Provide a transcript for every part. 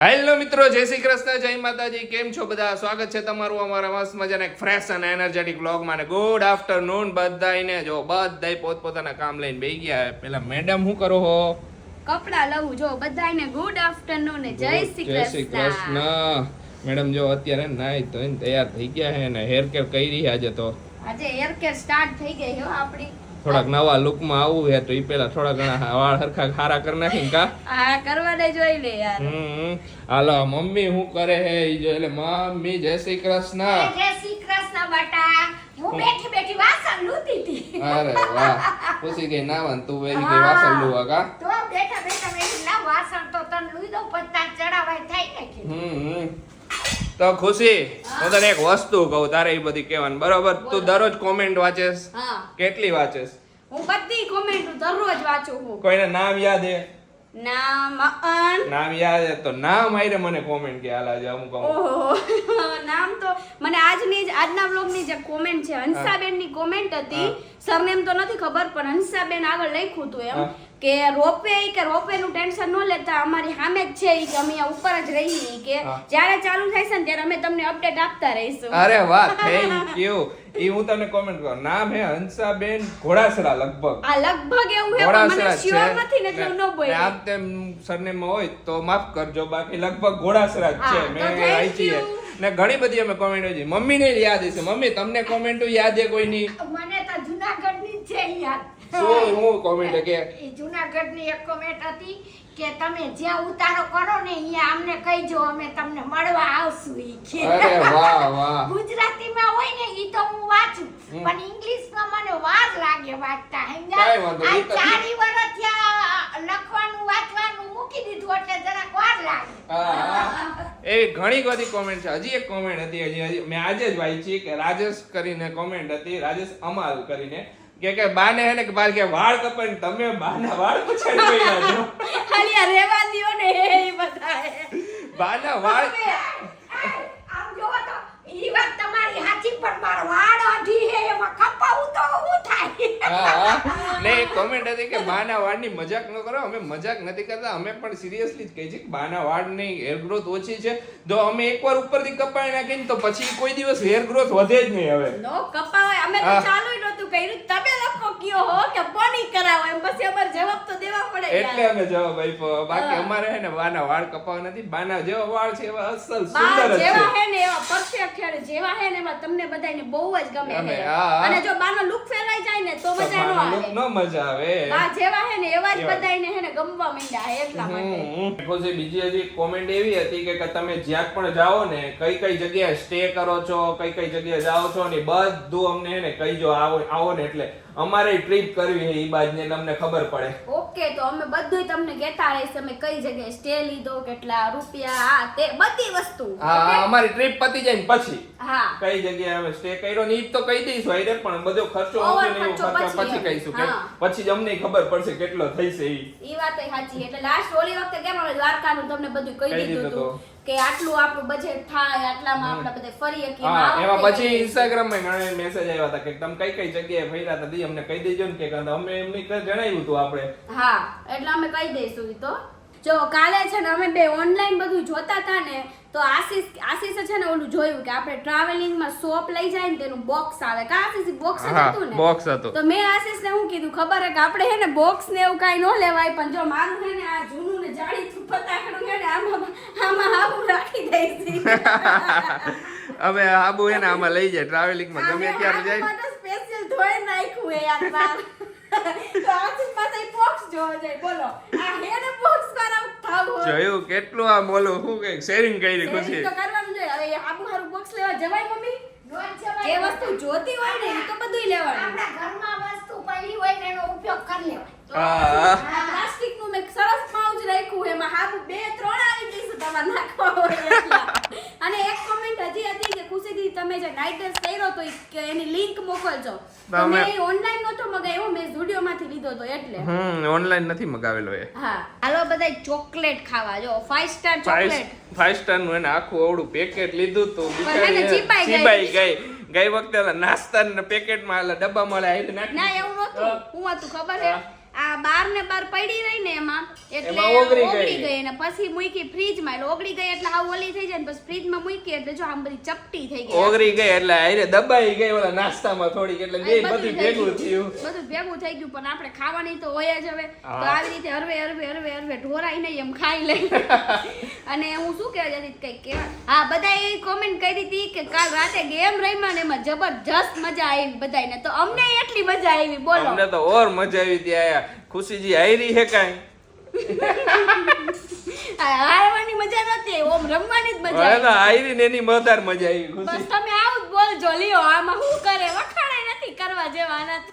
Hello મિત્રો જય શ્રી કૃષ્ણ જય માતાજી કેમ છો બધા? સ્વાગત છે તમારું અમારા મસ્ત મજાના એક ફ્રેશ અને એનર્જેટિક બ્લોગ ને ગુડ આફ્ટરનૂન બધાને જો બધા પોતપોતાના કામ લઈને બેસી ગયા પેલા મેડમ શું કરો હો? કપડા લઉં જો બધાને ગુડ આફ્ટરનૂન જય શ્રી જય શ્રી કૃષ્ણ. કૃષ્ણ. મેડમ જો અત્યારે નાઈ ધોઈને તૈયાર થઈ ગયા છે ને હેર કેર કરી આજે તો. આજે હેર કેર સ્ટાર્ટ થઈ ગઈ હો આપણી. થોડાક નવા લુકમાં આવવું છે તો એ પેલા થોડા ઘણા વાળ હરખા ખારા કરી નાખી કા? આ કરવાને જોઈ લે યાર. હમ હાલો મમ્મી શું કરે હે? ઈ જો એટલે મમ્મી જય શ્રી કૃષ્ણ. જય શ્રી કૃષ્ણ બટા. હું બેઠી બેઠી વાસણ લૂતી હતી. અરે વાહ. પૂછી ગઈ નાવન તું વેરી ગઈ વાસણ લૂવા કા? તો બેઠા બેઠા મેં ના વાસણ તો તન લૂઈ દઉં પછી તાર ચડાવાય થાય ને કે. હમ હમ. તો ખુશી? હું તને એક વસ્તુ કહું તારે એ બધી કહેવાનું. બરોબર? તું દરરોજ કોમેન્ટ વાંચેસ? કેટલી વાંચેસ? હું બધી કોમેન્ટ દરરોજ વાંચું છું કોઈને નામ યાદ હે? નામ અન નામ યાદ હે તો નામ આઈને મને કોમેન્ટ કે હાલા જે અમુક ઓહો નામ તો મને આજની જ આજના બ્લોગની જે કોમેન્ટ છે હંસાબેનની કોમેન્ટ હતી. સરનેમ તો નથી ખબર પણ હંસાબેન આગળ લખ્યું હતું એમ. કે રોપવે કે રોપવે નું ટેન્શન ન લેતા અમારી સામે જ છે કે અમે ઉપર જ રહીએ કે. જ્યારે ચાલુ થાય છે ને ત્યારે અમે તમને અપડેટ આપતા રહીશું. અરે વાહ થેન્ક યુ એ હું તમને કોમેન્ટ કરું. નામ હે હંસાબેન ઘોડાસરા લગભગ. આ લગભગ એવું હે મને શ્યોર નથી ને એટલે ન બોલી. આમ તેમ સરનેમ હોય તો માફ કરજો બાકી લગભગ ઘોડાસરા જ છે. મેં you. ને ઘણી બધી અમે કોમેન્ટ હોય છે. મમ્મીને યાદ હશે. મમ્મી તમને કોમેન્ટ યાદ છે કોઈની? મને તો જુનાગઢની છે યાદ. શું હું કોમેન્ટ કે એ જુનાગઢની એક કોમેન્ટ હતી કે તમે જ્યાં ઉતારો કરો ને અહીંયા અમને કહીજો અમે તમને મળવા આવશું ઈ કે. અરે વાહ વાહ. ગુજરાતીમાં હોય ને ઈ તો હું વાંચું. પણ ઇંગ્લિશમાં મને વાર લાગે વાંચતા. કાંઈ આ ચારી વર્ષ થયા લખવાનું વાંચવાનું મૂકી દીધું એટલે જરાક વાર લાગે. એવી ઘણી બધી કોમેન્ટ છે. હજી એક કોમેન્ટ હતી હજી હજી મેં આજે જ વાંચી કે રાજેશ કરીને કોમેન્ટ હતી રાજેશ અમાલ કરીને. કે કે બાને હે ને કે બાર કે વાળ કપાઈને તમે બાના વાળ પછાડી ગયા છો. ખાલી રેવા દિયો ને એ બધાએ. બાના વાળ હવે, આ, આમ જોવો તો ઈ વાત તમારી સાચી પણ મારો વાળ અઢી હે એમાં કપાવું તો હું થાય? હા, હા. ને એક કોમેન્ટ હતી કે બાના વાળની મજાક ન કરો અમે મજાક નથી કરતા અમે પણ સિરિયસલી જ કહી છે કે બાના વાળની હેર ગ્રોથ ઓછી છે. જો અમે એકવાર ઉપરથી કપાઈ નાખીને તો પછી કોઈ દિવસ હેર ગ્રોથ વધે જ નહીં હવે. નો કપાવાય અમે તો ચાલુ નહોતું કર્યું. તમે લોકો કયો હો કે પોની કરાવો? એમ પછી અમારે જવાબ તો દેવા પડે એટલે અમે જવાબ આપ્યો. બાકી અમારે હે ને બાના વાળ કપાવા નથી. બાના જેવા વાળ છે એવા અસલ સુંદર છે જેવા હે ને એવા પરફેક્ટ છે. જેવા હે ને એમાં તમને બધાને બહુ જ ગમે. અને જો બાનો લુક ફેલાઈ જાય ને તો મજા નો આવે ન મજા આવે બા જેવા હે ને એવા જ. બધાને હે ને ગમવા માંડ્યા હે એટલા માટે. પછી બીજી હજી કોમેન્ટ એવી હતી કે કે તમે જ્યાં પણ જાઓ ને કઈ કઈ જગ્યાએ સ્ટે કરો છો કઈ કઈ જગ્યાએ જાઓ છો ને બધું અમને હે ને કહીજો આવો આવો ને એટલે અમારે ટ્રીપ કરવી છે એ બાજને તમને ખબર પડે. ઓકે તો અમે બધુંય તમને કહેતા રહીશ અમે કઈ જગ્યાએ સ્ટે લીધો કેટલા રૂપિયા આ તે બધી વસ્તુ. હા અમારી ટ્રીપ પતી જાય ને પછી. હા. કઈ જગ્યાએ અમે સ્ટે કર્યો ને ઈ તો કહી દઈશું આઈ પણ બધો ખર્ચો ખર્ચો પછી કહીશું કે પછી જ અમને ખબર પડશે કેટલો થઈશે ઈ. ઈ વાત સાચી એટલે લાસ્ટ ઓલી વખતે કેમ અમે દ્વારકાનું તમને બધું કહી દીધું હતું? કે આટલું આપણું બજેટ થાય આટલામાં આપણે બધે ફરી શકીએ હા એમાં પછી ઇન્સ્ટાગ્રામમાં મને મેસેજ આવ્યા હતા કે તમે કઈ કઈ જગ્યાએ ફર્યા હતા દી અમને કહી દેજો ને કે કાં અમે એમને જણાવ્યું હતું આપણે. હા એટલે અમે કહી દઈશું તો. જો કાલે છે ને અમે બે ઓનલાઈન બધું જોતા હતા ને તો આશીષ આશીષે છે ને ઓલું જોયું કે આપણે ટ્રાવેલિંગમાં સોપ લઈ જાય ને તેનું બોક્સ આવે. કા આશીષ બોક્સ હતું ને? બોક્સ હતું. તો મેં આશીષને હું કીધું? ખબર હે કે આપણે હે ને બોક્સ ને એવું કાઈ ન લેવાય પણ જો મારું હે ને આ જૂનું ને જાણીતું ફટાકડું હે ને આમાં આમાં આવું રાખી દઈશી. હવે આબુ ને આમાં લઈ જાય ટ્રાવેલિંગમાં ગમે ત્યારે જાય. સ્પેશિયલ ધોઈ નાખ્યું હે યાર તો આશીષ પાસે બોક્સ જોવા જાય. બોલો આ હે ને બોક્સ હોય જોયું કેટલું આ બોલું શું કઈ શેરિંગ કરી ખુશી. તો કરવાનું જોઈએ હવે આબુ હારું બોક્સ લેવા જવાય મમ્મી? જે વસ્તુ જોતી હોય ને એ તો બધુંય લેવાનું. આપણા ઘરમાં વસ્તુ પડી હોય ને એનો ઉપયોગ કરી લેવાય. હા પ્લાસ્ટિકનું મેં સરસ પાઉચ રાખ્યું એમાં હાબુ બે ત્રણ આવી જઈશું તમારે નાખવા હોય એટલા. અને એક કોમેન્ટ હજી હતી કે ખુશીથી તમે જે નાઇટ ડ્રેસ પહેરો તો એની લિંક મોકલજો. તમે- મેં ઓનલાઈન નતો મગાવ્યો મેં સ્ટુડિયો માંથી લીધો તો એટલે. હમ ઓનલાઈન નથી મગાવેલો એ. હા. હાલો બધા ચોકલેટ ખાવા જો five star five chocolate. Five સ્ટારનું એને આખું અવળું પેકેટ લીધું તું બિચારી ચીપાઈ ગઈ. ગઈ. ગઈ વખતે નાસ્તા નાસ્તાના પેકેટમાં ઓલા ડબ્બા મળે ના એવું નતું હું. હતું ખબર હે. આ બાર ને બાર પડી રહી ને એમાં એટલે ઓગળી ગઈ. અને પછી મૂકી ફ્રીજમાં એટલે ઓગળી ગઈ એટલે આ ઓલી થઈ જાય ને પછી ફ્રીજમાં મૂકી એટલે જો આમ બધી ચપટી થઈ ગઈ ઓગળી ગઈ એટલે આઈને દબાઈ ગઈ ઓલા નાસ્તામાં થોડીક એટલે બે બધું ભેગું થયું. બધું ભેગું થઈ ગયું પણ આપણે ખાવાની તો હોય જ હવે. તો આવી રીતે હરવે હરવે હરવે હરવે ઢોરાઈ નહીં એમ ખાઈ લે. અને હું શું કહેવા જતી કઈ કંઈક કહેવા. હા બધા એ કોમેન્ટ કરી હતી કે કાલ રાતે ગેમ રમ્યા ને એમાં જબરજસ્ત મજા આવી બધાને તો અમને એટલી મજા આવી બોલો. અમને તો ઓર મજા આવી ત્યાં ખુશીજી આયરી હે કાંઈ? આ હારવાની મજા નહોતી ઓમ રમવાની જ મજા તો આવી. આયરી ને એની મજાર મજા આવી બસ તમે આવું બોલ જોલીઓ લ્યો આમાં શું કરે? વખાણે નથી કરવા જેવાના તો.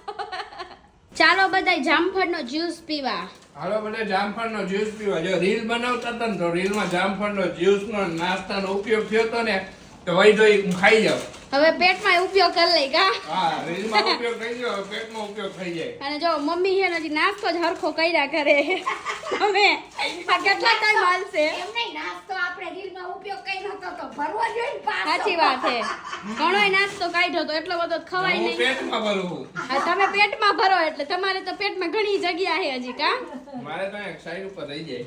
ચાલો બધાય જામફળનો જ્યુસ પીવા. હાલો બધા જામફળનો જ્યુસ પીવા. જો રીલ બનાવતા હતા ને તો રીલમાં જામફળનો જ્યુસનો નાસ્તાનો ઉપયોગ થયો હતો ને તો વહી હું ખાઈ જાઉં. હવે પેટમાં ઉપયોગ કરી લઈ કા? હા રીલમાં ઉપયોગ થઈ ગયો પેટમાં ઉપયોગ થઈ જાય. અને જો મમ્મી છે ને હજી નાસ્તો જ હરખો કર્યા કરે. હવે આ કેટલા ટાઈમ હાલશે? એમ નહીં નાસ્તો આપણે રીલમાં ઉપયોગ કર્યો હતો તો ભરવો જોઈએ પાછો. સાચી વાત છે. ઘણોય નાસ્તો કાઢ્યો તો એટલો બધો ખવાય નહીં. પેટમાં હા, તમે પેટમાં ભરો એટલે તમારે તો પેટમાં ઘણી જગ્યા છે હજી કા? મારે તો એક સાઈડ ઉપર રહી જાય.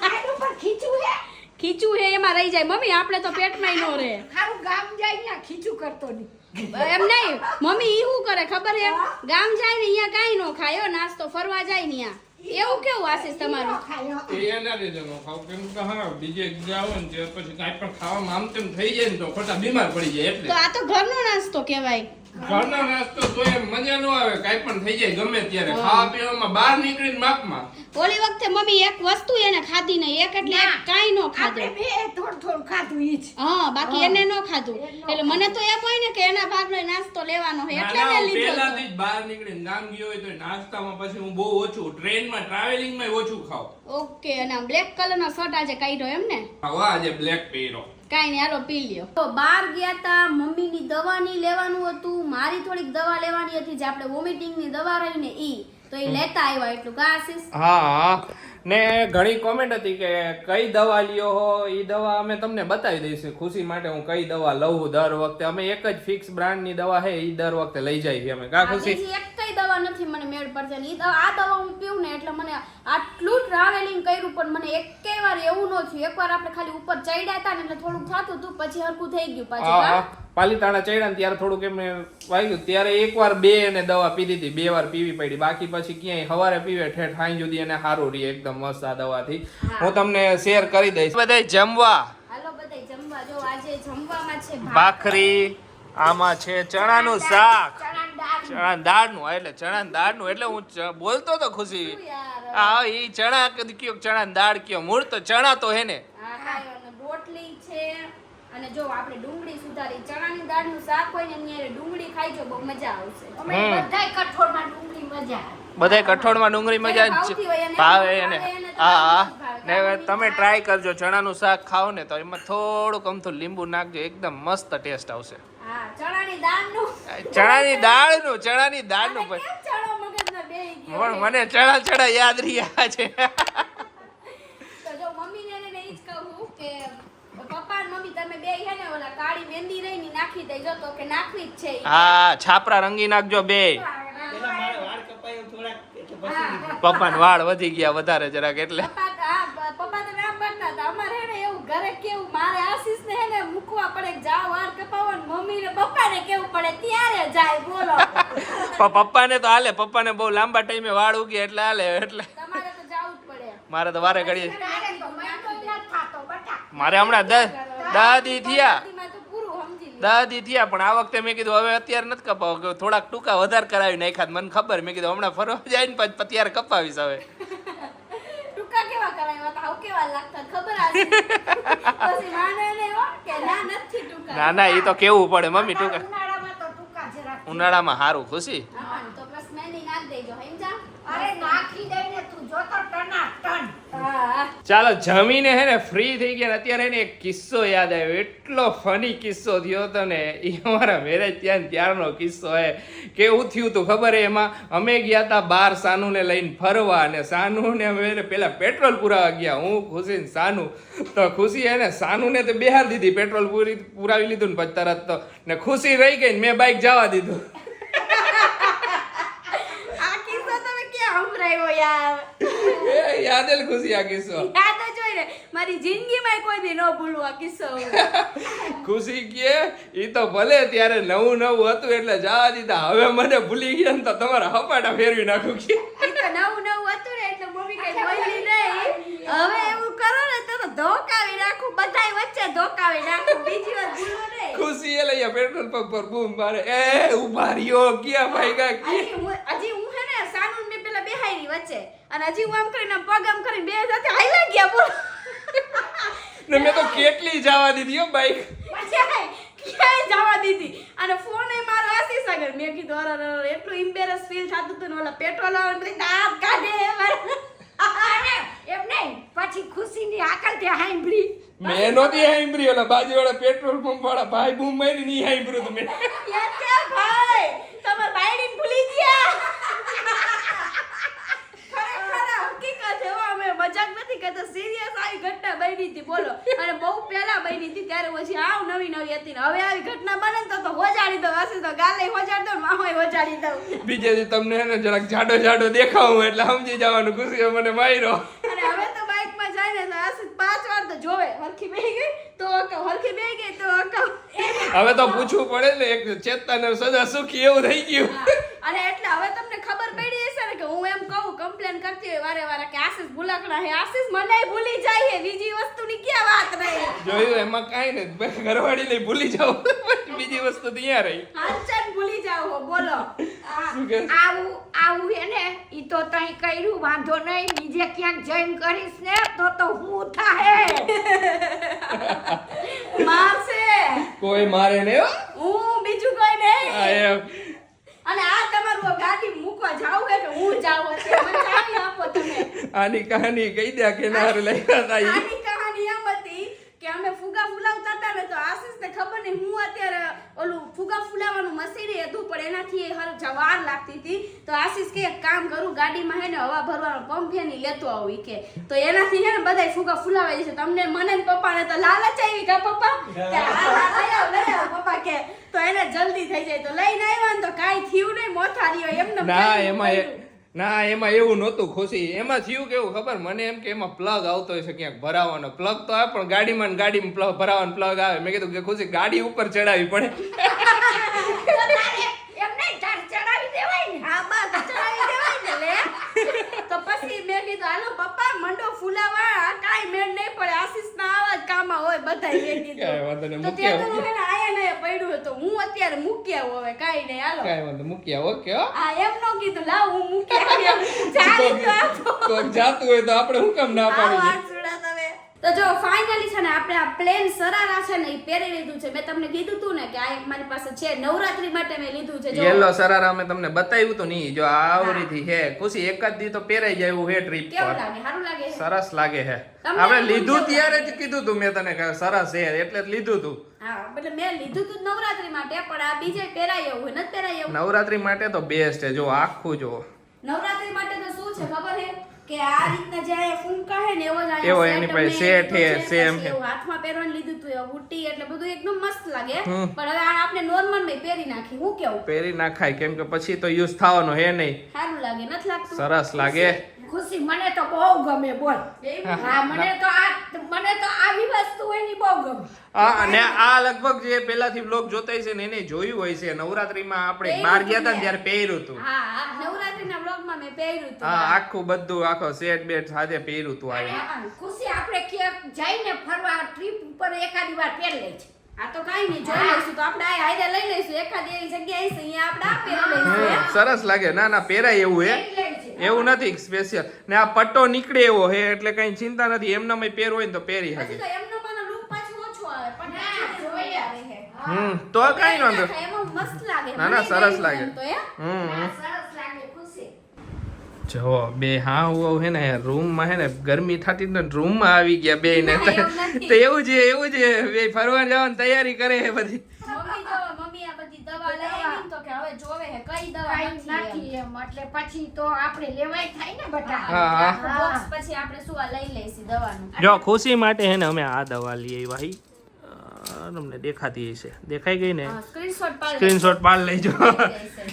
સાઈડ ઉપર ખીચું હે? ખીચું હે એમાં રહી જાય. મમ્મી આપણે તો પેટમાં નો રહે. ખારું ગામ જાય ત્યાં ખીચું કરતો નહીં. એમ નહીં. મમ્મી ઈ શું કરે ખબર હે ગામ જાય ને અહીંયા કાંઈ નો ખાય હો, નાસ્તો ફરવા જાય ને અહીંયા એવું કેવું આશીષ તમારું? એ એના લીધે નો ખાવ. કેમ કે હા બીજે જાવ ને તે પછી કાઈ પણ ખાવામાં આમ તેમ થઈ જાય ને તો ખોટા બીમાર પડી જાય તો આ તો ઘરનો નાસ્તો કહેવાય. ઘરનો નાસ્તો તો એ મજા ન આવે કાઈ પણ થઈ જાય ગમે ત્યારે. ખાવા પીવામાં બહાર નીકળીને માપમાં ઓલી વખતે મમ્મી એક વસ્તુ એને ખાધી નહીં એક એટલે કાઈ નો ખાધું. આપણે બે થોડું થોડું ખાધું ઈ જ. હા બાકી એને નો ખાધું. એટલે મને તો એમ હોય ને કે એના ભાગનો નાસ્તો લેવાનો હોય એટલે મેં લીધો પહેલાથી જ બહાર નીકળીને ગામ ગયો હોય તો નાસ્તામાં પછી હું બહુ ઓછું ટ્રેનમાં ટ્રાવેલિંગમાં ઓછું ખાવ ઓકે અને બ્લેક કલરનો શર્ટ આજે કાઢ્યો એમ ને હા આજે બ્લેક પહેરો કાંઈ નહીં હાલો પી લ્યો. તો બહાર ગયા તા મમ્મીની દવાની લેવાનું હતું મારી થોડીક દવા લેવાની હતી જે આપણે વોમિટિંગની દવા રહી ને ઈ તો એ લેતા આવ્યા એટલું. કા આશીષ? હા. ને ઘણી કોમેન્ટ હતી કે કઈ દવા લ્યો હો એ દવા અમે તમને બતાવી દઈશું. ખુશી માટે હું કઈ દવા લઉં દર વખતે. અમે એક જ ફિક્સ બ્રાન્ડની દવા હે એ દર વખતે લઈ જાય છીએ અમે. કા ખુશી? એક કઈ દવા નથી મને મેળ પડશે ને ઈ દવા આ દવા હું પીઉં ને એટલે મને આટલું ટ્રાવેલિંગ કર્યું પણ મને એકેય વાર એવું ન થયું. એકવાર આપણે ખાલી ઉપર ચડ્યા હતા ને એટલે થોડુંક થાતું હતું પછી હરકું થઈ ગયું પાછું પાલીતાણા ચડ્યા ત્યારે થોડુંક એમને વાગ્યું ત્યારે એકવાર બે એને દવા પીધી હતી. બે વાર પીવી પડી. બાકી પછી ક્યાંય હવારે પીવે ઠેઠ ખાઈ જુદી એને સારું રહે. એકદમ મસ્ત આ દવાથી. હું. તમને શેર કરી દઈશ. બધા જમવા. ભાખરી આમાં છે ચણાનું શાક. ચણા દાળનું. એટલે ચણા દાળનું. એટલે હું બોલતો તો ખુશી. હા એ ચણા કદી કયો ચણા દાળ કયો? મૂળ તો ચણા તો હે ને. રોટલી છે. અને જો આપણે ડુંગળી સુધારી ચણાની દાળનું શાક હોય ને એની ડુંગળી ખાઈ જો બહુ મજા આવશે. અમે હમ. બધાય કઠોળમાં ડુંગળી મજા આવે. બધાય કઠોળમાં ડુંગળી મજા જ ભાવે એને હા હા. ને તમે ટ્રાય કરજો ચણાનું શાક ખાઓ ને તો એમાં થોડુંક અમથું લીંબુ નાખજો એકદમ મસ્ત ટેસ્ટ આવશે. ચણાની દાળનું. ચણાની દાળનું ચણાની દાળનું પણ કેમ ચણો મગજમાં બેહી ગયો પણ મને ચણા ચણા યાદ રહ્યા છે. તો જો મમ્મીને એને ઈ જ કહું કે પપ્પા ને મમ્મી તમે બે હે ને ઓલા કાળી મહેંદી રહી ની નાખી દેજો તો કે નાખવી જ છે હા છાપરા રંગી નાખજો બે. પપ્પાને વાળ વધી ગયા વધારે જરાક એટલે. પપ્પા તો- ના પાડતા હતા. અમારે હે ને એવું ઘરે કેવું મારે આશીષ ને હે ને મૂકવા પડે જાવ વાળ કપાવો ને મમ્મી ને પપ્પા ને કેવું પડે ત્યારે જાય બોલો. પણ પપ્પાને તો હાલે પપ્પાને બહુ લાંબા ટાઈમે વાળ ઉગી એટલે હાલે એટલે. તમારે તો જવું જ પડે. મારે તો વારે ઘડીએ તારે તો મહિનો ય નથી થાતો બટા. મારે હમણાં દ દાદી થયા. દાદીમાં તો પૂરું સમજી લ્યો. દાદી થયા પણ આ વખતે મેં કીધું હવે અત્યારે નથી કપાવ થોડાક ટૂંકા વધારે કરાવી નાખ્યા મને ખબર મેં કીધું હમણાં ફરવા જાય ને પછી ત્યારે કપાવીશ હવે. ને હો કે ના ના ના એ તો કેવું પડે મમ્મી ટૂંકા. ઉનાળામાં તો ટૂંકા જરાક. ઉનાળામાં સારું ખુશી? તો બસ મહેંદી નાખ દેજો સમજા અરે નાખી દઈને તું ચાલો જમીને હે ને ફ્રી થઈ ગયા અત્યારે એને એક કિસ્સો યાદ આવ્યો. એટલો ફની કિસ્સો થયો હતો ને, એ અમારા મેરેજ ત્યાં ત્યારનો કિસ્સો હે. કેવું થયું હતું ખબર હે એમાં? અમે ગયા હતા બાર સાનુને લઈને ફરવા અને સાનુને અમે પહેલાં પેટ્રોલ પુરાવા ગયા. હું ખુશી સાનુ. તો ખુશી હે ને સાનુને તો બિહાર દીધી પેટ્રોલ પૂરી પુરાવી લીધું ને પછી તરત તો. ને ખુશી રહી ગઈ ને મેં બાઇક જવા દીધું. આ કિસ્સો તમે ક્યાં યાર. એ યાદ જ ખુશી આ કિસ્સો. યાદ જ હોય ને મારી જિંદગીમાં કોઈ દી ન ભૂલું આ કિસ્સો. ખુશી કે ઈ તો ભલે ત્યારે નવું નવું હતું એટલે જવા દીધા હવે મને ભૂલી ગયા ને તો તમારા હપાટા ફેરવી નાખું કે. ઈ તો નવું નવું હતું ને એટલે મમ્મી કઈ બોલી નહીં. હવે એવું કરો ને તો ધોકાવી નાખું બધાય વચ્ચે ધોકાવી નાખું બીજી વાર ભૂલો નહીં. ખુશી એ લઈએ પેટ્રોલ પંપ પર બૂમ મારે એ ઊભા રહ્યો ક્યાં ભાઈ કા હજી હું હજી હું હે ને સાનુ ને પેલા વચ્ચે અને હજી હું આમ કરીને પગ આમ કરીને બે સાથે હાલ્યા ગયા બોલો. ને મેં તો કેટલી જવા દીધી હો બાઈક પછી ક્યાંય જવા દીધી. અને ફોન એ મારો આશી સાગર મેં કીધું અરે અરે, એટલું ઇમ્બેરસ ફીલ થતું હતું ને ઓલા પેટ્રોલ વાળા બધી દાંત કાઢે એમ નહીં. પછી ખુશીની આકલ તે હાંભળી. મેં નહોતી હાંભળી. ઓલા બાજુવાળા પેટ્રોલ પંપ વાળા ભાઈ બૂમ મારી નહીં હાંભળ્યું તમે ભાઈ તમાર બાયડીને ભૂલી ગયા ખરેખર આ હકીકત છે હો, અમે મજાક નથી કરતા સિરિયસ આવી ઘટના બની હતી બોલો. અને બહુ પહેલા બની હતી ત્યારે પછી આવ નવી નવી હતી ને. હવે આવી ઘટના બને તો તો હોજાડી દઉં હશે તો ગાલે હોજાડી દઉં મામા હોજાડી દઉં. બીજે તમને હે ને જરાક જાડો જાડો દેખાવું એટલે સમજી જવાનું ખુશી મને માર્યો. અને હવે તો બાઇકમાં જાય ને તો આશિષ પાંચ વાર તો જોવે હરખી બેહી ગઈ તો અકાઉ હરખી બેહી ગઈ તો અકાઉ હવે તો પૂછવું પડે ને એક ચેતન સદા સુખી એવું થઈ ગયું. અને એટલે હવે તમને ખબર પડી હશે ને કે હું એમ કહું કમ્પ્લેન કરતી હોય વારે વારે કે આશીષ ભૂલકણા હે આશિષ મને ભૂલી જાય હે બીજી વસ્તુની ક્યાં વાત રહી? જોયું એમાં કાઈ ને ઘરવાળી લઈ ભૂલી જાવ બીજી વસ્તુ ત્યાં રહી. હાચન ભૂલી જાવ બોલો? આવું આવું હે ને ઈ તો તઈ કર્યું વાંધો નહીં બીજે ક્યાંક જઈને કરીશ ને તો તો હું થાહે. મારશે. કોઈ મારે ને હું? બીજું કોઈ નહીં. એમ. અને આ તમારું ગાડી મૂકવા જાવ કે હું જાવ છે મને આપો તમે. આની કહાની કહી દે કે નાર લઈ આની કહાની એમ હતી કે અમે ફુગા ફુલાવતા હતા ને તો આશીષને ખબર નહીં હું અત્યારે ઓલું ફુગા ફુલાવવાનું મશીન હતું પણ એનાથી એ હર જવાર લાગતી હતી. તો આશીષ કે કામ કરું ગાડીમાં હે ને હવા ભરવાનો પંપ હે ને લેતો આવું કે. તો એનાથી હે ને બધાય ફુગા ફુલાવાય છે તમને મને ને પપ્પાને તો લાલચ આવી કે પપ્પા? કે લઈ આવ પપ્પા કે. તો એને જલ્દી થઈ જાય. તો લઈને આવ્યા ને તો કાંઈ થયું નહીં મોથારીઓ એમને ના એમાં ના એમાં એવું નહોતું ખુશી. એમાં થયું કેવું ખબર? મને એમ કે એમાં પ્લગ આવતો હશે ક્યાંક ભરાવાનો. પ્લગ તો આવે પણ ગાડીમાં ગાડીમાં પ્લગ ભરાવાનો પ્લગ આવે. મેં કીધું કે ખુશી ગાડી ઉપર ચડાવી પડે. તો તારે એમ નહીં તારે ચડાવી દેવાય ને. હા બસ. ચડાવી દેવાય ને લે. તો પછી મેં કીધું પપ્પા મંડો ફૂલાવા આ મેળ નહીં પડે. આશીષ અત્યારે મૂકી આવું હવે કાંઈ નહીં હાલો કાંઈ વાંધો મૂક્યા ઓકે હો આ એમ નો કીધું લાવ હું મૂકી આવી એમ. તો જાતું હોય તો આપણે હું કામ ના પાડી. તો જો ફાઇનલી છે ને આપણે આ પ્લેન સરારા છે ને એ પહેરી લીધું છે. મેં તમને કીધું તું ને કે આ એક મારી પાસે છે. નવરાત્રી માટે મેં લીધું છે. યેલો સરારા મેં તમને બતાવ્યું તો નહીં. જો આ આવરીથી હે. ખુશી એક જ દી તો પહેરાઈ જાય એવું હે ટ્રીપ કેવું પર. લાગે? સારું લાગે સરસ લાગે હે. આપણે લીધું ત્યારે જ કીધું તું મેં તને કે સરસ છે એટલે જ લીધું તું. હા એટલે મેં લીધું તું નવરાત્રી માટે પણ આ બીજે પહેરાય એવું નથી પહેરાય એવું નવરાત્રી માટે તો બેસ્ટ છે જો આખું જો. નવરાત્રી માટે તો શું છે ખબર છે કે આ રીતના જે આ ફૂંકા હે ને એવો જ એવો એની પાસે સેટ હે, સેમ હે. હાથમાં પહેરવાનું લીધું તું એવું બુટ્ટી એટલે બધું એકદમ મસ્ત લાગે. પણ હવે આ આપણે નોર્મલ મે પહેરી નાખી. હું કેવું? પહેરી નાખાય. કેમ કે પછી તો યુઝ થવાનો હે નહીં. સારું લાગે. નથી લાગતું? સરસ લાગે. ખુશી મને તો બહુ ગમે બોલ. હા. મને તો આ મને તો આવી વસ્તુ એની બહુ ગમે. હા અને આ લગભગ જે પેલાથી બ્લોગ જોતા હશે ને એને જોયું હોય છે. નવરાત્રીમાં આપણે બહાર ગયા હતા ત્યારે પહેર્યું હતું. હા નવરાત્રીના બ્લોગમાં મેં પહેર્યું હતું. હા આખું બધું આખો સેટ બેટ સાથે પહેર્યું હતું અને આ આ ખુશી આપણે ક્યાંક જઈને ફરવા ટ્રીપ ઉપર એકાદી વાર પહેરી લે છે. આ તો કાંઈ નહીં જોઈ લઈશું તો આપણે આ હાયદા લઈ લઈશું. એખાદી એવી જગ્યાએ છે અહીંયા આપણે આ પહેરી લઈશું હમ, સરસ લાગે. ના ના પહેરાય એવું હે. પહેરી એવું નથી સ્પેશિયલ ને આ પટ્ટો નીકળે એવો હે એટલે કઈ ચિંતા નથી. એમનામાં પહેરવો હોય ને તો પહેરી શકે. હમ તો કઈ વાંધો એમાં ના, ના, સરસ લાગે. હમ સરસ લાગે. જો બે હા હું હે ને રૂમમાં હે ને ગરમી થતી ને રૂમમાં આવી ગયા બે ને. તો એવું છે એવું છે. બે ફરવા જવાની તૈયારી કરે છે બધી. મમ્મી જો મમ્મી આ બધી દવા લઈ તો કે હવે જોવે હે કઈ દવા કાંઈ એમ. એટલે પછી તો આપણે લેવાય થાય ને બધા હા, હા. પછી આપણે શું આ લઈ લઈશું દવાનું. જો ખુશી માટે હે ને અમે આ દવા લઈ આવ્યા હી. તમને દેખાતી હશે. દેખાઈ ગઈ ને? સ્ક્રીનશોટ પાડ સ્ક્રીનશોટ પાડ લેજો.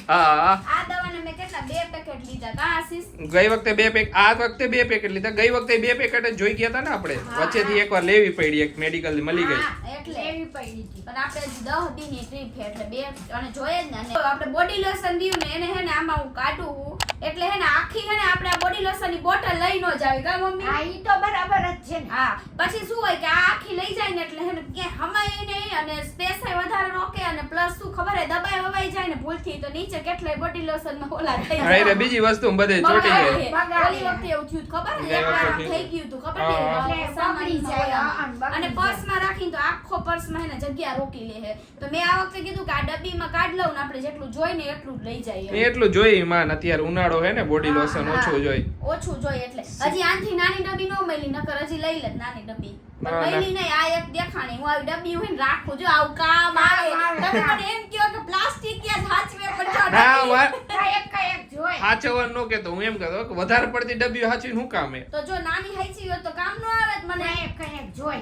હા હા આ દવાને મેં કેટલા બે પેકેટ પેકેટ લીધા કા આશીષ? ગઈ વખતે બે પેક આ વખતે બે પેકેટ લીધા. ગઈ વખતે બે પેકેટ જ જોઈ ગયા હતા ને આપણે. વચ્ચેથી એકવાર લેવી પડી એક મેડિકલ મળી ગઈ. એટલે લેવી પડી હતી. પણ આપણે હજી દહ દી ની ટ્રીપ એટલે બે અને જોઈએ જ ને. આપણે બોડી લોશન દીયું ને એને હે ને આમાં હું કાઢું એટલે હે ને આખી હે ને આપણે આ બોડી લોશનની બોટલ લઈ ન જાવી કા હા ઈ તો બરાબર જ છે ને હા પછી શું હોય કે આ આખી લઈ જાય ને એટલે હે ને કે હમાય નહીં અને સ્પેસ વધારે રોકે અને પ્લસ શું ખબર હે દબાઈ વવાઈ જાય ને ભૂલથી તો નીચે કેટલાય બોડી લોશનમાં ઓલા થઈ જાય અરે બીજી વસ્તુ બધે ચોટી ગઈ ઓલી વખતે એવું થયું ખબર હે? એકવાર થઈ ગયું તો ખબર હા, હે? હા. સામાનની બગડી જાય. હા, અને પર્સ પર્સમાં રાખીને તો આખો પર્સમાં હે ને જગ્યા રોકી લે હે તો મેં આ વખતે કીધું કે આ ડબ્બી માં કાઢ લઉં ને આપણે જેટલું જોઈ ને એટલું જ લઈ જઈએ એટલું જોઈ માં અત્યારે ઉનાળો હે ને બોડી લોશન ઓછું જોઈ ઓછું જોઈએ એટલે. હજી આનથી નાની ડબ્બી નો મળી નકર હજી લઈ લે નાની ડબ્બી. મળી નહીં આ એક દેખાણી. હું આવી ડબ્બી હું રાખું જો આવું કામ આવે. તમે મને એમ કહો કે પ્લાસ્ટિક ક્યાં સાચવે પણ ના ડબ્બી- વા- કાંઈક કાંઈક હાચવવાનું નો કેતો હું એમ કહેતો કે વધારે પડતી ડબ્બી હાચવી કામ? હે તો જો નાની હાઈચી હોય તો કામ નો આવે જ મને. કાંઈક એક જોઈ.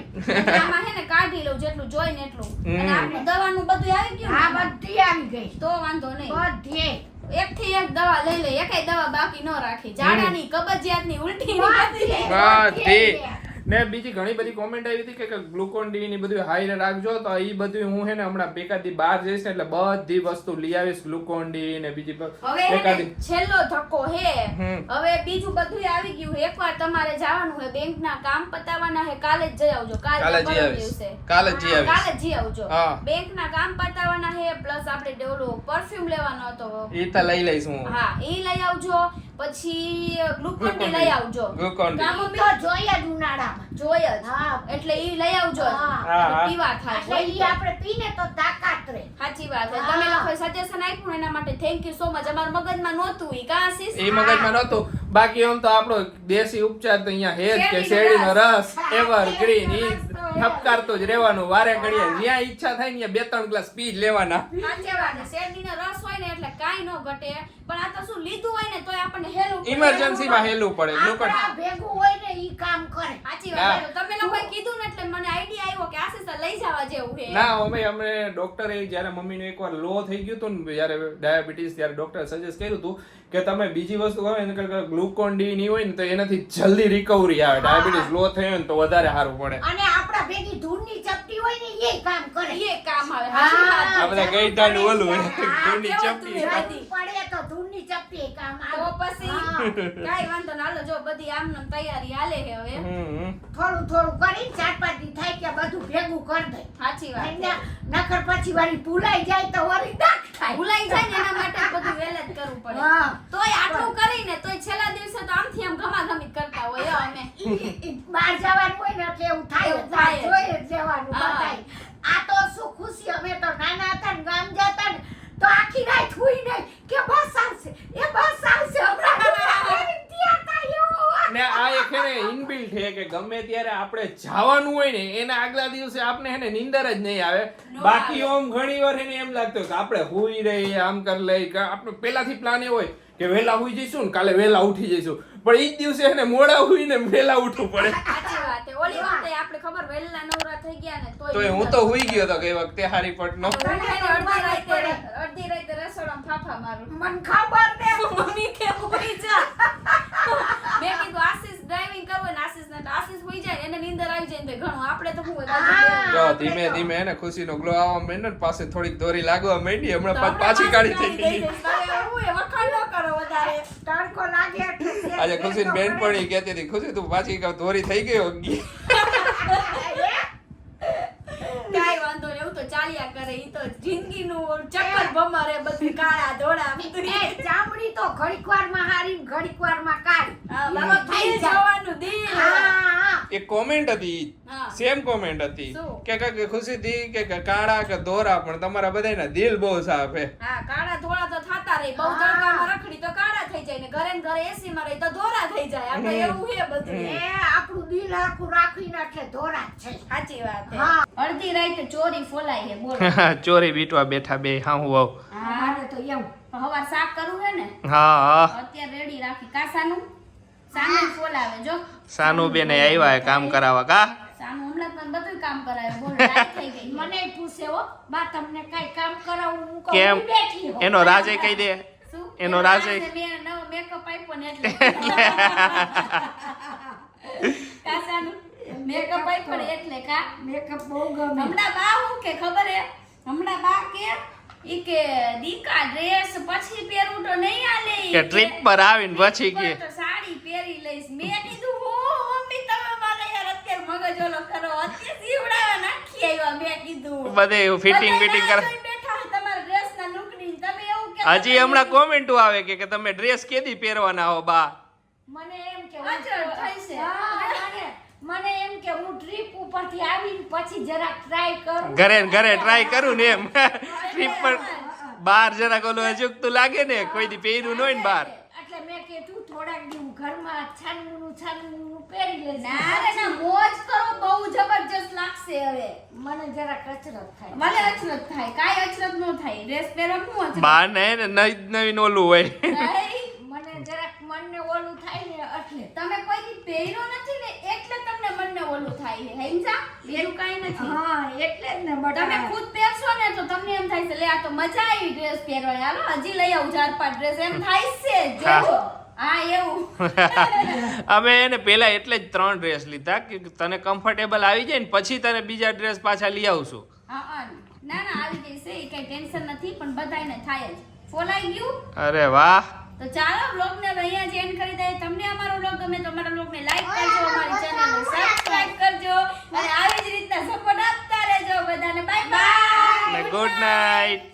આમાં હે ને કાઢી લઉં જેટલું જોઈ ને એટલું. અને આપણું દવાનું બધું આવી ગયું હા? બધી આવી ગઈ. તો વાંધો નહીં. બધી એક થી એક દવા લઈ લે એકય દવા બાકી ન રાખી. જાડાની કબજિયાતની ઉલટીની બધી. ને બીજી ઘણી બધી કોમેન્ટ આવી હતી કે ગ્લુકોન ડી ની બધું હાઈ રાખજો. તો એ બધું હું હે ને હમણાં એકાદી બહાર જઈશ ને એટલે બધી વસ્તુ લઈ આવીશ ગ્લુકોન ડી ને બીજી એકાદી. છેલ્લો ધક્કો હે. હવે બીજું બધું આવી ગયું એકવાર તમારે જવાનું હે બેંકના કામ પતાવવાના હે. કાલે જ જઈ આવજો. કાલે કાલે જઈ આવીશ. કાલે જ જઈ આવીશ. કાલે જઈ આવજો. હા. બેંકના કામ પતાવવાના હે પ્લસ આપણે ડેવલો પરફ્યુમ લેવાનો હતો. એ તો લઈ લઈશ હું. હા એ લઈ આવજો. પછી ગ્લુકોન ડી લઈ આવજો. ગ્લુકોન ડી તો જોઈએ જ ઉનાળામાં. જોઈએ જ. હા. એટલે ઈ લઈ આવજો. હા. પીવા થાય. એટલે ઈ આપણે પીને તો તાકાત રહે. સાચી વાત છે. તમે લોકો સજેશન આપ્યું એના માટે થેન્ક યુ સો મચ અમારા મગજમાં નહોતું. ઈ કા આશીષ? ઈ મગજમાં નહોતું. બાકી આમ તો આપણો દેશી ઉપચાર તો અહીંયા હે કે શેરડીનો રસ. એવર ગ્રીન ઈ ઠપકારતું જ રહેવાનું. વારે ઘડીએ જ્યાં ઈચ્છા થાય ને બે ત્રણ ગ્લાસ પી જ લેવાના. સાચી વાત શેરડીનો રસ હોય ને એટલે કાઈ ન ઘટે. પણ આ તો શું લીધું હોય ને તોય આપણને હેલું પડે. ઇમરજન્સી માં હેલું પડે. ગ્લુકોન ભેગું હોય ને ઈ કામ કરે. સાચી વાત તમે લોકોએ કીધું ને એટલે મને આઈડિયા આવ્યો કે આશીષ લઈ જવા જેવું છે. ના અમે અમે ડોક્ટરે જ્યારે મમ્મીને એકવાર લો થઈ ગયું હતું ને જ્યારે ડાયાબિટીસ ત્યારે ડોક્ટર સજેસ્ટ કર્યું હતું કે તમે બીજી વસ્તુ ખાવ એને કરતા ગ્લુકોન ડી ની હોય ને તો એનાથી જલ્દી રિકવરી આવે ડાયાબિટીસ લો થયો ને તો વધારે સારું પડે અને આપણા ભેગી ધૂળની ચપટી હોય ને એ કામ કરે એ કામ આવે હા. આપણે ગઈ ટાઈમ આ બધા ગઈઢાનું ઓલું. ધૂળની ચપટી. પડે તો ધૂળની ચપટી કામ તો પછી કાઈ વાંધો ના હાલો જો બધી આમ નામ તૈયારી હાલે છે હવે. થોડું થોડું કરી ચાર પાંચ દી થાય કે બધું ભેગું કરી દે. સાચી વાત. નકર પછી વાળી ભૂલાઈ જાય તો વાળી દાખ થાય. ભૂલાઈ જાય ને એના માટે બધું વેલા જ કરવું પડે. તોય આટલું કરીને તોય છેલ્લા દિવસે તો આમથી આમ ઘમાઘમી કરતા હોય અમે. બહાર જવાનું હોય ને એટલે એવું થાય. થાય જોઈ જ લેવાનું આ તો શું ખુશી અમે તો નાના હતા ને ગામ જતા ને તો આખી રાત હુઈ નહીં કે બસ આવશે. એ બસ આવશે. હમણાં. ને આ એક હે ને ઇનબિલ્ટ છે કે ગમે ત્યારે આપણે જવાનું હોય ને એના આગલા દિવસે આપણે હે ને નીંદર જ નહીં આવે. બાકી ઓમ ઘણી વાર એને એમ લાગતું કે આપણે હુઈ રહી આમ કરી લઈ કે આપણે પહેલાથી પ્લાન એ હોય. કે વહેલા ઉઠી જઈશું ને કાલે વહેલા ઉઠી જઈશું. પણ ઈ જ દિવસે એને મોડા ઉઠીને વહેલા ઉઠવું પડે. સાચી વાત છે ઓલી વખતે આપણે ખબર વહેલા નવરા થઈ ગયા ને તોય તો હું તો હુઈ ગયો તો ગઈ વખતે હારી પટનો અડધી રાતે અડધી રાતે રસોડામાં ફાફા મારું. મને ખબર ને મમ્મી કે હુઈ જા. મેં કીધું આશીષ ડ્રાઇવિંગ કરવો ને આશીષ ને તો આશીષ હુઈ જાય એને નીંદર આવી જાય ને તો ઘણું. આપણે તો હા. જો ધીમે ધીમે એને ખુશીનો ગ્લો આવવા માંડ્યો ને પાસે થોડીક દોરી લાગવા માંડી હમણાં પાછ- કાઢી થઈ ગઈ. તડકો લાગે આજે ખુશી બેન પણ કહેતી હતી ખુશી તું પાછી કહું દોરી થઈ ગયો હોગી. વાંધો નહીં એવું તો ચાલ્યા કરે ઈ તો જિંદગીનું ચક્કર બમારે બધી કાળા ધોળા બધું એ ચામડી તો ઘડીક વારમાં હારી ને ઘડીક વારમાં હા, એમાં બાબા થઈ જવાનું. દિલ. હા, હા. એક કોમેન્ટ હતી સેમ કોમેન્ટ હતી. કે કે ખુશી થી કે કાળા કે દોરા પણ તમારા બધાના દિલ બહુ સાફ હે હા કાળા ધોળા તો થાતા રહી બહુ તડકામાં રખડી તો કાળા થઈ જાય ને ઘરે ને ઘરે એસી માં રહી તો ધોરા થઈ જાય. આપણે એવું છે બધું. એ આપણું દિલ આખું રાખી નાખે ધોરા છે. સાચી વાત છે અડધી રાતે ચોરી ફોલાઈ છે બોલો. ચોરી બીટવા બેઠા બે હા હું વાવ મારે તો એવું હવાર શાક કરવું હે ને? હા હા. અત્યારે રેડી રાખી. કાસાનું સાનું? ફોલાવે જો. સાનુ બેને આવ્યા હે કામ કરાવવા. કા? હમણાં મને બધું કામ કરાવે બોલો રાત થઈ ગઈ. મને પૂછે હો બા તમને કઈ કામ કરાવું હું કહું કેમ? બેઠી હોઉં. એનો રાજે કહી દે. એનો રાજે મેકઅપ આપ્યો ને એટલે. કાસાનું મેકઅપ આપ્યો ને એટલે કા? મેકઅપ બહુ ગમે. હમણાં બા હું કે ખબર હે? હમણાં બા કે ઈ કે દીકા ડ્રેસ પછી પહેરું તો નહીં આલે કે ટ્રીપ પર આવીને પછી કે તો સાડી પહેરી લઈશ. મેં કીધું હું મમ્મી તમે મને યાર અત્યારે મગજ ઓલો કરો અત્યારે સીવડાવવા નાખી આવ્યા મેં કીધું. બધે ફિટિંગ ફિટિંગ રાહ કરે જોઈને બેઠા હોય તમારા ડ્રેસના લુકની તમે એવું કે હજી હમણાં કોમેન્ટો આવે કે કે તમે ડ્રેસ કેદી પહેરવાના હો બા? મને એમ કે અચળ થઈ છે. મને એમ કે હું ટ્રીપ ઉપરથી આવીને પછી જરા ટ્રાય કરું. ઘરે ને ઘરે ટ્રાય કરું ને એમ. ટ્રીપ પર બહાર જરાક ઓલું અજુકતું લાગે ને કોઈ દી પહેર્યું ન હોય ને બહાર. એટલે મેં કીધું થોડાક દી ઘરમાં છાનમુનું છાનમુનું પહેરી લઈશ. ના ના મોજ કરો બહુ જબરજસ્ત લાગશે હવે. મને જરા કચરત થાય. મને અચરત થાય કાઈ અચરત ન થાય. ડ્રેસ પહેરવા હું અચરત બા ને નવી નવીન ઓલું હોય. મને જરાક મનને ઓલું થાય ને એટલે. તમે કોઈ દી પહેર્યો નથી ને એટલે તમને મનને ઓલું થાય છે હેમજા બીજું કાઈ નથી. હા એટલે જ ને તમે ખુદ પહેરશો ને તો તમને એમ થાય છે લે આ તો મજા આવી ડ્રેસ પહેરવાની. હાલો હજી લઈ આવું ચાર પાંચ ડ્રેસ. એમ થાય છે જોજો અમે એને પેલા એટલે જ ત્રણ ડ્રેસ લીધા કે તને કમ્ફર્ટેબલ આવી જાય ને પછી તને બીજા ડ્રેસ પાછા લઈ આવશું. ના ના આવી જશે એ કઈ ટેન્શન નથી પણ બધાને થાય જ. ફોલાઈ ગયું? અરે વાહ. તો ચાલો બ્લોગ ને અહીંયા જ એન્ડ કરી દઈએ. તમને અમારો બ્લોગ ગમે તો અમારા બ્લોગ ને લાઈક કરજો અમારી ચેનલ ને સબસ્ક્રાઇબ કરજો. અને આવી જ રીતના સપોર્ટ આપતા રહેજો બધાને. Bye bye good night